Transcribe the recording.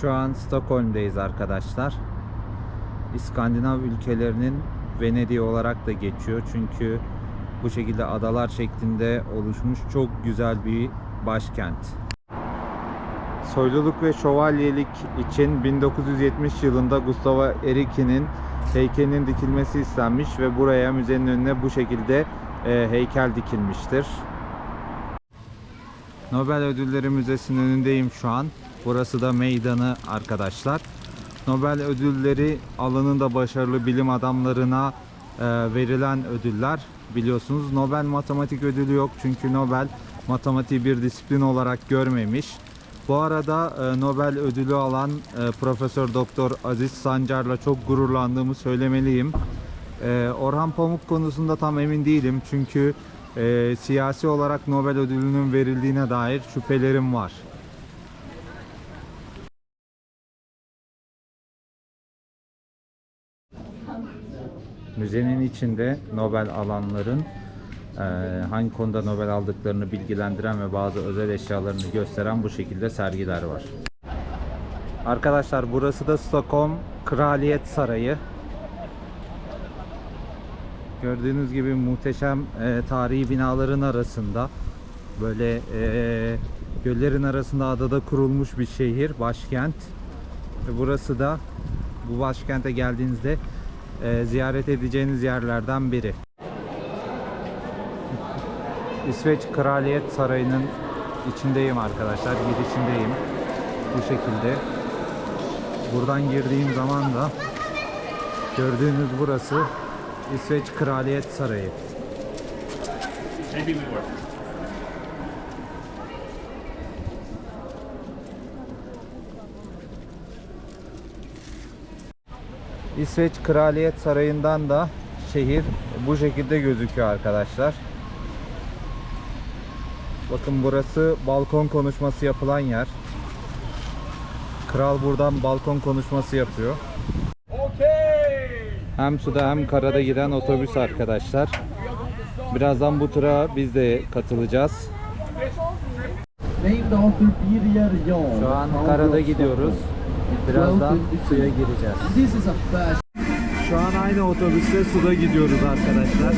Şu an Stockholm'deyiz arkadaşlar. İskandinav ülkelerinin Venediği olarak da geçiyor. Çünkü bu şekilde adalar şeklinde oluşmuş çok güzel bir başkent. Soyluluk ve şövalyelik için 1970 yılında Gustavo Eriki'nin heykelinin dikilmesi istenmiş ve buraya müzenin önüne bu şekilde e, heykel dikilmiştir. Nobel Ödülleri Müzesi'nin önündeyim şu an. Burası da meydanı arkadaşlar. Nobel ödülleri alanında başarılı bilim adamlarına e, verilen ödüller. Biliyorsunuz Nobel Matematik Ödülü yok çünkü Nobel matematiği bir disiplin olarak görmemiş. Bu arada e, Nobel ödülü alan e, Profesör Doktor Aziz Sancar'la çok gururlandığımı söylemeliyim. E, Orhan Pamuk konusunda tam emin değilim çünkü e, siyasi olarak Nobel ödülünün verildiğine dair şüphelerim var. Müzenin içinde Nobel alanların e, hangi konuda Nobel aldıklarını bilgilendiren ve bazı özel eşyalarını gösteren bu şekilde sergiler var. Arkadaşlar burası da Stockholm Kraliyet Sarayı. Gördüğünüz gibi muhteşem e, tarihi binaların arasında böyle e, göllerin arasında adada kurulmuş bir şehir, başkent. Burası da bu başkente geldiğinizde e, ziyaret edeceğiniz yerlerden biri. İsveç Kraliyet Sarayı'nın içindeyim arkadaşlar, girişindeyim. Bu şekilde. Buradan girdiğim zaman da gördüğünüz burası İsveç Kraliyet Sarayı. Maybe we were. İsveç Kraliyet Sarayı'ndan da şehir bu şekilde gözüküyor arkadaşlar. Bakın burası balkon konuşması yapılan yer. Kral buradan balkon konuşması yapıyor. Hem suda hem karada giden otobüs arkadaşlar. Birazdan bu tura biz de katılacağız. Şu an karada gidiyoruz. Birazdan suya gireceğiz. Şu an aynı otobüste suda gidiyoruz arkadaşlar.